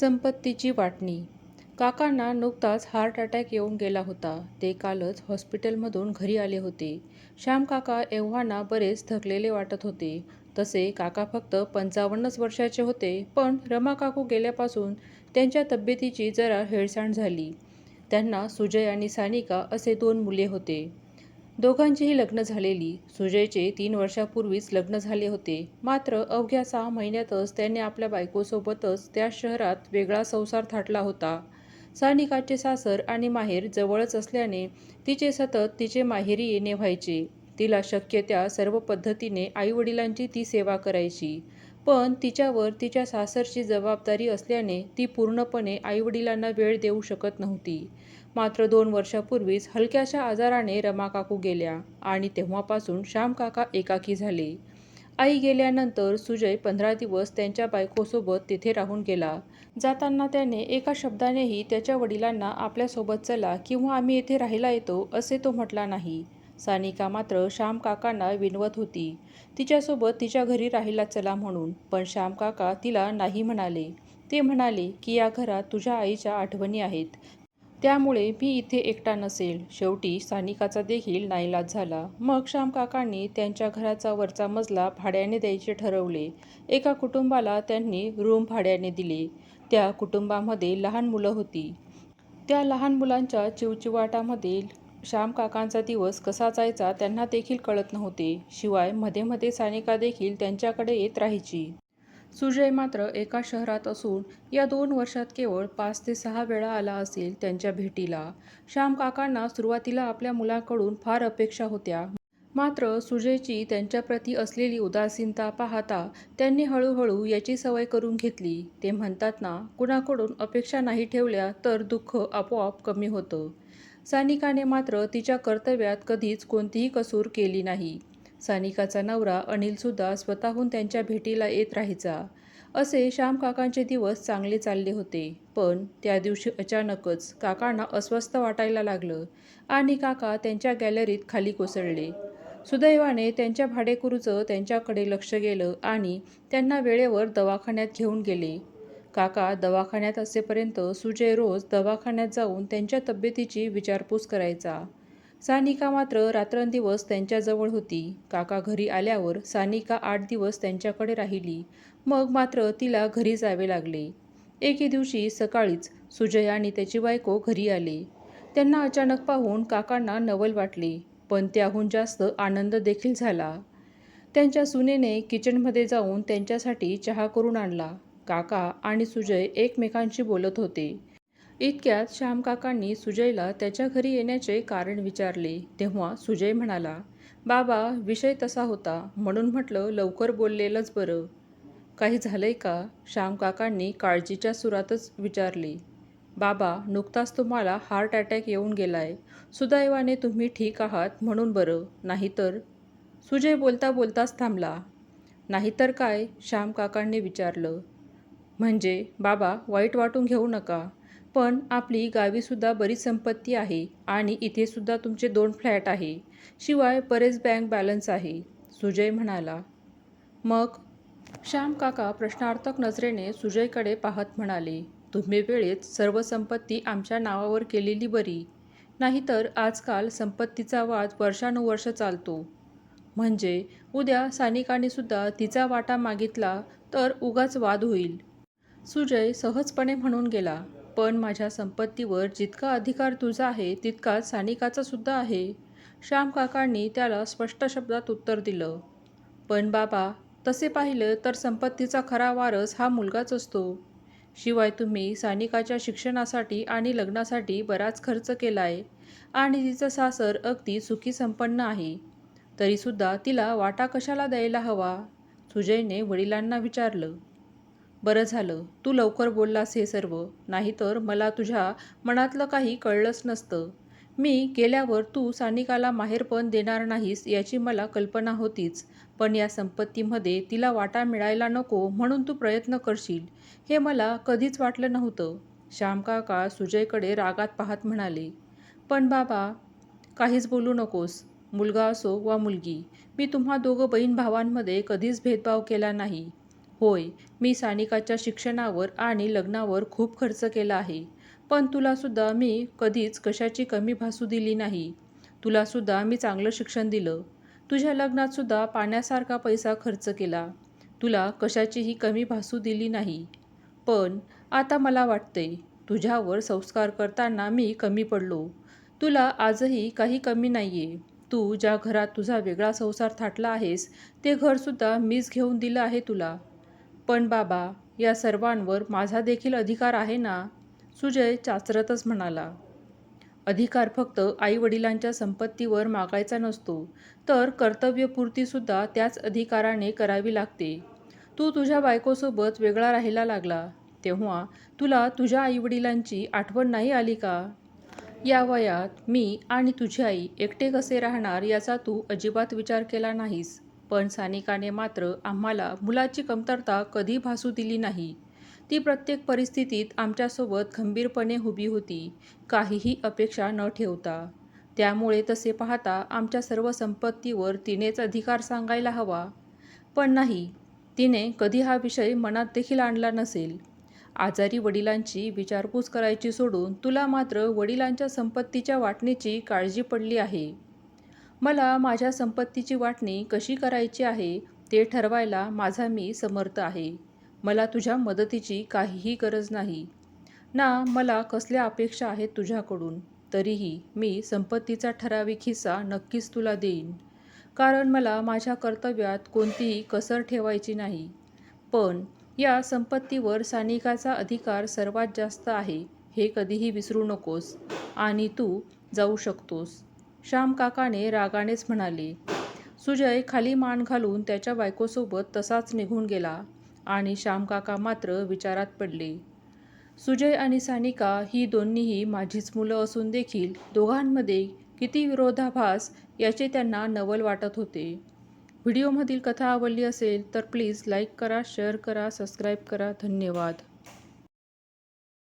संपत्तीची वाटणी. काकांना नुकताच हार्ट अटॅक येऊन गेला होता. ते कालच हॉस्पिटलमधून घरी आले होते. श्याम काका एव्हाना बरेच थकलेले वाटत होते. तसे काका फक्त पंचावन्नच वर्षाचे होते. पण रमा काकू गेल्यापासून त्यांच्या तब्येतीची जरा हेळसांड झाली. त्यांना सुजय आणि सानिका असे दोन मुले होते. दोघांचीही लग्न झालेली सुजयचे तीन वर्षापूर्वीच लग्न झाले होते. मात्र अवघ्या सहा महिन्यातच त्याने आपल्या बायकोसोबतच त्या शहरात वेगळा संसार थाटला होता. सानिकाचे सासर आणि माहेर जवळच असल्याने तिचे सतत तिचे माहेरी येणे व्हायचे. तिला शक्य त्या सर्व पद्धतीने आईवडिलांची ती सेवा करायची. पण तिच्यावर तिच्या सासरची जबाबदारी असल्याने ती पूर्णपणे आईवडिलांना वेळ देऊ शकत नव्हती. मात्र दोन वर्षापूर्वीच हलक्याशा आजाराने रमाकाकू गेल्या आणि तेव्हापासून श्याम काका एकाकी झाले. आई गेल्यानंतर सुजय पंधरा दिवस त्यांच्या बायकोसोबत तिथे राहून गेला. जाताना त्याने एका शब्दानेही त्याच्या वडिलांना आपल्यासोबत चला किंवा आम्ही येथे राहायला येतो असे तो म्हटला नाही. सानिका मात्र श्याम काकांना विनवत होती. तिच्यासोबत तिच्या घरी राहायला चला म्हणून पण श्याम काका तिला नाही म्हणाले. ते म्हणाले की या घरात तुझ्या आईच्या आठवणी आहेत. त्यामुळे मी इथे एकटा नसेल. शेवटी सानिकाचा देखील नाईलाज झाला. मग श्यामकाकांनी त्यांच्या घराचा वरचा मजला भाड्याने द्यायचे ठरवले. एका कुटुंबाला त्यांनी रूम भाड्याने दिले. त्या कुटुंबामध्ये लहान मुलं होती. त्या लहान मुलांच्या चिवचिवाटामध्ये श्यामकाकांचा दिवस कसा जायचा त्यांना देखील कळत नव्हते. शिवायमध्ये मध्ये सानिका देखील त्यांच्याकडे येत राहायची. सुजय मात्र एका शहरात असून या दोन वर्षात केवळ पाच ते सहा वेळा आला असेल त्यांच्या भेटीला. श्याम काकांना सुरुवातीला आपल्या मुलाकडून फार अपेक्षा होत्या. मात्र सुजयची त्यांच्याप्रती असलेली उदासीनता पाहता त्यांनी हळूहळू याची सवय करून घेतली. ते म्हणतात ना कुणाकडून अपेक्षा नाही ठेवल्या तर दुःख आपोआप कमी होतं. सानिकाने मात्र तिच्या कर्तव्यात कधीच कोणतीही कसूर केली नाही. सानिकाचा नवरा अनिलसुद्धा स्वतःहून त्यांच्या भेटीला येत राहायचा. असे श्याम काकांचे दिवस चांगले चालले होते. पण त्या दिवशी अचानकच काकांना अस्वस्थ वाटायला लागलं आणि काका त्यांच्या गॅलरीत खाली कोसळले. सुदैवाने त्यांच्या भाडेकरूचं त्यांच्याकडे लक्ष गेलं आणि त्यांना वेळेवर दवाखान्यात घेऊन गेले. काका दवाखान्यात असेपर्यंत सुजय रोज दवाखान्यात जाऊन त्यांच्या तब्येतीची विचारपूस करायचा. सानिका मात्र रात्रंदिवस त्यांच्याजवळ होती. काका घरी आल्यावर सानिका आठ दिवस त्यांच्याकडे राहिली. मग मात्र तिला घरी जावे लागले. एके दिवशी सकाळीच सुजय आणि त्याची बायको घरी आले. त्यांना अचानक पाहून काकांना नवल वाटले पण त्याहून जास्त आनंद देखील झाला. त्यांच्या सुनेने किचनमध्ये जाऊन त्यांच्यासाठी चहा करून आणला. काका आणि सुजय एकमेकांशी बोलत होते. इतक्यात श्याम काकांनी सुजयला त्याच्या घरी येण्याचे कारण विचारले. तेव्हा सुजय म्हणाला बाबा विषय तसा होता. म्हणून म्हटलं लवकर बोललेलंच बरं. काही झालंय का? श्याम काकांनी काळजीच्या सुरातच विचारले. बाबा नुकताच तुम्हाला हार्ट अटॅक येऊन गेलाय. सुदैवाने तुम्ही ठीक आहात म्हणून बरं. नाहीतर? सुजय बोलता बोलताच थांबला. नाहीतर काय? श्याम काकांनी विचारलं. म्हणजे बाबा वाईट वाटून घेऊ नका. पण आपली गावीसुद्धा बरीच संपत्ती आहे आणि इथेसुद्धा तुमचे दोन फ्लॅट आहे. शिवाय बरेच बँक बॅलन्स आहे सुजय म्हणाला. मग? श्याम काका प्रश्नार्थक नजरेने सुजयकडे पाहत म्हणाले तुम्ही वेळेत सर्व संपत्ती आमच्या नावावर केलेली बरी. नाहीतर आजकाल संपत्तीचा वाद वर्षानुवर्ष चालतो. म्हणजे उद्या सानिकानेसुद्धा तिचा वाटा मागितला तर उगाच वाद होईल. सुजय सहजपणे म्हणून गेला. पण माझ्या संपत्तीवर जितका अधिकार तुझा आहे तितकाच सानिकाचा सुद्धा आहे. श्याम काकांनी त्याला स्पष्ट शब्दात उत्तर दिलं. पण बाबा तसे पाहिलं तर संपत्तीचा खरा वारस हा मुलगाच असतो. शिवाय तुम्ही सानिकाच्या शिक्षणासाठी आणि लग्नासाठी बराच खर्च केला आहे आणि तिचं सासर अगदी सुखी संपन्न आहे. तरीसुद्धा तिला वाटा कशाला द्यायला हवा? सुजयने वडिलांना विचारलं. बरं झालं. तू लवकर बोललास हे सर्व. नाहीतर मला तुझ्या मनातलं काही कळलंच नसतं. मी गेल्यावर तू सानिकाला माहेरपण देणार नाहीस याची मला कल्पना होतीच. पण या संपत्तीमध्ये तिला वाटा मिळायला नको म्हणून तू प्रयत्न करशील. हे मला कधीच वाटलं नव्हतं. श्यामकाका सुजयकडे रागात पाहत म्हणाले. पण बाबा काहीच बोलू नकोस. मुलगा असो वा मुलगी मी तुम्हा दोघं बहीण भावांमध्ये कधीच भेदभाव केला नाही. होय मी सानिकाच्या शिक्षणावर आणि लग्नावर खूप खर्च केला आहे. पण तुलासुद्धा मी कधीच कशाची कमी भासू दिली नाही. तुलासुद्धा मी चांगलं शिक्षण दिलं. तुझ्या लग्नातसुद्धा पाण्यासारखा पैसा खर्च केला. तुला कशाचीही कमी भासू दिली नाही. पण आता मला वाटते तुझ्यावर संस्कार करताना मी कमी पडलो. तुला आजही काही कमी नाही आहे तू ज्या घरात तुझा वेगळा संसार थाटला आहेस ते घरसुद्धा मीच घेऊन दिलं आहे तुला. पण बाबा या सर्वांवर माझा देखील अधिकार आहे ना? सुजय चाचरतच म्हणाला. अधिकार फक्त आईवडिलांच्या संपत्तीवर मागायचा नसतो. तर कर्तव्यपूर्तीसुद्धा त्याच अधिकाराने करावी लागते. तू तुझ्या बायकोसोबत वेगळा राहायला लागला. तेव्हा तुला तुझ्या आईवडिलांची आठवण नाही आली का? या वयात मी आणि तुझी आई एकटे कसे राहणार याचा तू अजिबात विचार केला नाहीस. पण सानिकाने मात्र आम्हाला मुलाची कमतरता कधी भासू दिली नाही. ती प्रत्येक परिस्थितीत आमच्यासोबत खंबीरपणे उभी होती. काहीही अपेक्षा न ठेवता. त्यामुळे तसे पाहता आमच्या सर्व संपत्तीवर तिनेच अधिकार सांगायला हवा. पण नाही तिने कधी हा विषय मनात देखील आणला नसेल. आजारी वडिलांची विचारपूस करायची सोडून तुला मात्र वडिलांच्या संपत्तीच्या वाटणीची काळजी पडली आहे. मला माझ्या संपत्तीची वाटणी कशी करायची आहे ते ठरवायला माझा मी समर्थ आहे. मला तुझ्या मदतीची काहीही गरज नाही. ना मला कसल्या अपेक्षा आहेत तुझ्याकडून? तरीही मी संपत्तीचा ठराविक हिस्सा नक्कीच तुला देईन. कारण मला माझ्या कर्तव्यात कोणतीही कसर ठेवायची नाही. पण या संपत्तीवर सानिकाचा अधिकार सर्वात जास्त आहे हे कधीही विसरू नकोस. आणि तू जाऊ शकतोस. श्यामकाकाने रागानेच म्हणाले सुजय खाली मान घालून त्याच्या बायकोसोबत तसाच निघून गेला आणि श्यामकाका मात्र विचारात पडले. सुजय आणि सानिका ही दोन्हीही माझीच मुलं असून देखील दोघांमध्ये किती विरोधाभास याचे त्यांना नवल वाटत होते. व्हिडिओमधील कथा आवडली असेल तर प्लीज लाईक करा शेअर करा सबस्क्राईब करा. धन्यवाद.